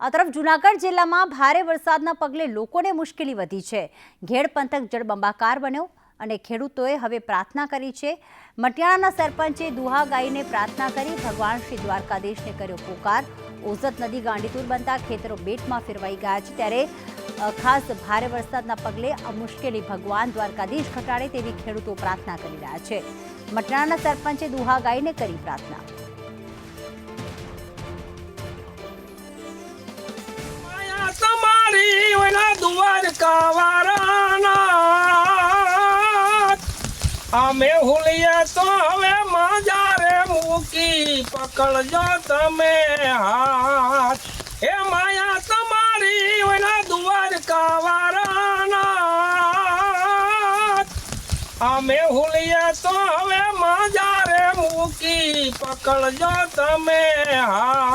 આ તરફ જૂનાગઢ જિલ્લામાં ભારે વરસાદના પગલે લોકોને મુશ્કેલી વધી છે. ઘેડ પંથક જળબંબાકાર બન્યો અને ખેડૂતોએ હવે પ્રાર્થના કરી છે. મટિયાણાના સરપંચે દુહા ગાઈને પ્રાર્થના કરી. ભગવાન શ્રી દ્વારકાધીશને કર્યો પોકાર. ઓઝત નદી ગાંડીતુર બનતા ખેતરો બેટમાં ફેરવાઈ ગયા છે. ત્યારે ખાસ ભારે વરસાદના પગલે આ મુશ્કેલી ભગવાન દ્વારકાધીશ ઘટાડે તેવી ખેડૂતો પ્રાર્થના કરી રહ્યા છે. મટિયાણાના સરપંચે દુહા ગાઈને કરી પ્રાર્થના. અમે હુલિયા તો હવે માજારે મૂકી પકડજો તમે હાથ. એ માયા, તમારી ઓલા દ્વારકા વારાના અમે હુલિયા તો હવે માજારે મૂકી પકડજો તમે હાથ.